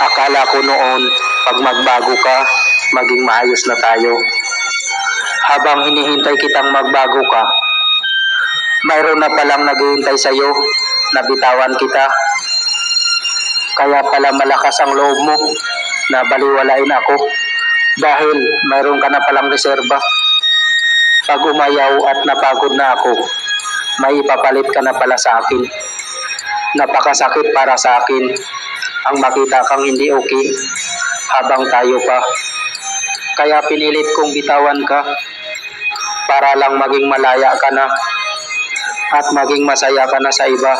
Akala ko noon, pag magbago ka, maging maayos na tayo. Habang hinihintay kitang magbago ka, mayroon na palang naghihintay sa'yo na bitawan kita. Kaya pala malakas ang loob mo na baliwalain ako dahil mayroon ka na palang reserba. Pag umayaw at napagod na ako, may ipapalit ka na pala sa akin. Napakasakit para sa akin ang makita kang hindi okay habang tayo pa. Kaya pinilit kong bitawan ka para lang maging malaya ka na at maging masaya ka na sa iba.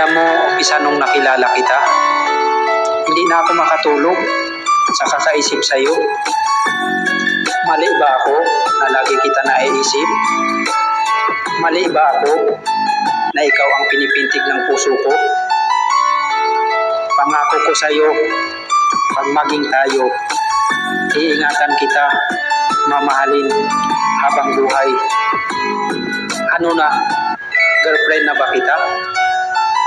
Alam mo, isa nung nakilala kita, hindi na ako makatulog sa kakaisip sa'yo. Mali ba ako na lagi kita naiisip? Mali ba ako na ikaw ang pinipintig ng puso ko? Pangako ko sa'yo, pag maging tayo, iingatan kita, mamahalin habang buhay. Ano na, girlfriend na ba kita?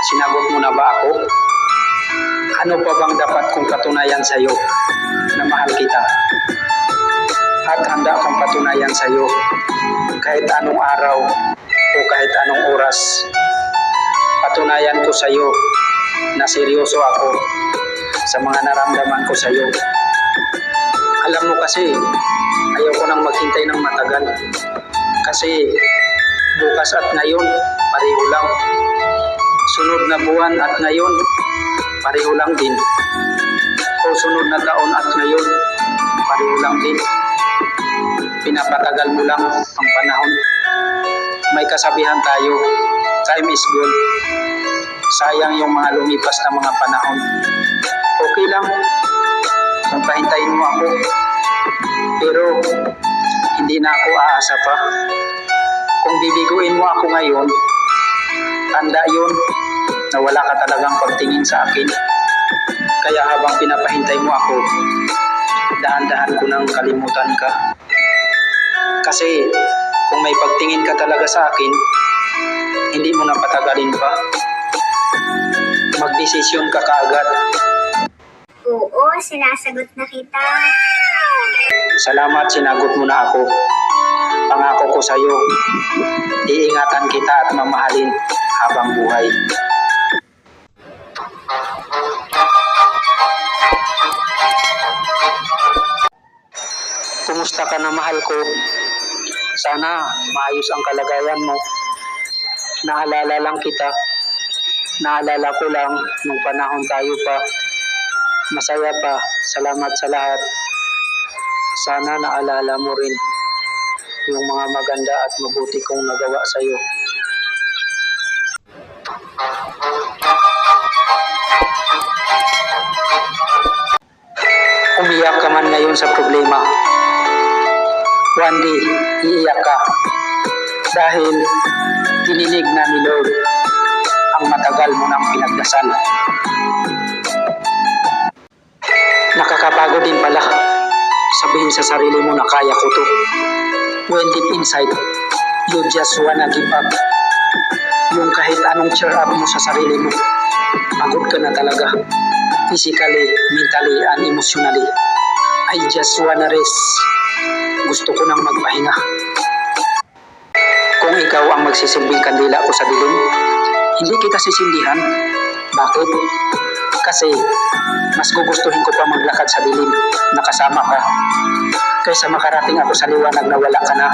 Sinagot mo na ba ako? Ano pa bang dapat kong patunayan sa iyo na mahal kita? At handa kong patunayan sa iyo kahit anong araw o kahit anong oras. Patunayan ko sa iyo na seryoso ako sa mga naramdaman ko sa iyo. Alam mo kasi, ayaw ko nang maghintay ng matagal. Kasi bukas at ngayon, pareho lang sunod na buwan at ngayon, pareho lang din. O sunod na taon at ngayon, pareho lang din. Pinapatagal mo lang ang panahon. May kasabihan tayo, time is gold. Sayang yung mga lumipas na mga panahon. Okay lang kung pahintayin mo ako. Pero hindi na ako aasa pa. Kung bibiguin mo ako ngayon, tanda yun na wala ka talagang pagtingin sa akin. Kaya habang pinapahintay mo ako, dahan-dahan ko nang kalimutan ka. Kasi kung may pagtingin ka talaga sa akin, hindi mo na patagalin pa. Magdesisyon ka kaagad. Oo, sinasagot na kita. Salamat sinagot mo na ako. Pangako ko sa iyo, iingatan kita at mamahalin habang buhay. Kumusta ka na mahal ko? Sana maayos ang kalagayan mo. Naalala lang kita. Naalala ko lang nung panahon tayo pa. Masaya pa. Salamat sa lahat. Sana naalala mo rin yung mga maganda at mabuti kong nagawa sa iyo. Umiyak ka man ngayon sa problema. One day, iiyak ka. Dahil dininig na ni Lord ang matagal mo nang pinagdasal. Nakakapagod din pala sabihin sa sarili mo na kaya ko to. When deep inside, you just wanna give up. Yung kahit anong cheer up mo sa sarili mo, pagod ka na talaga. Physically, mentally, and emotionally. I just wanna rest. Gusto ko nang magpahinga. Kung ikaw ang magsisilbing kandila ko sa dilim, hindi kita sisindihan. Bakit? Kasi mas gugustuhin ko pa maglakad sa dilim na kasama ka kaysa makarating ako sa liwanag na wala ka na.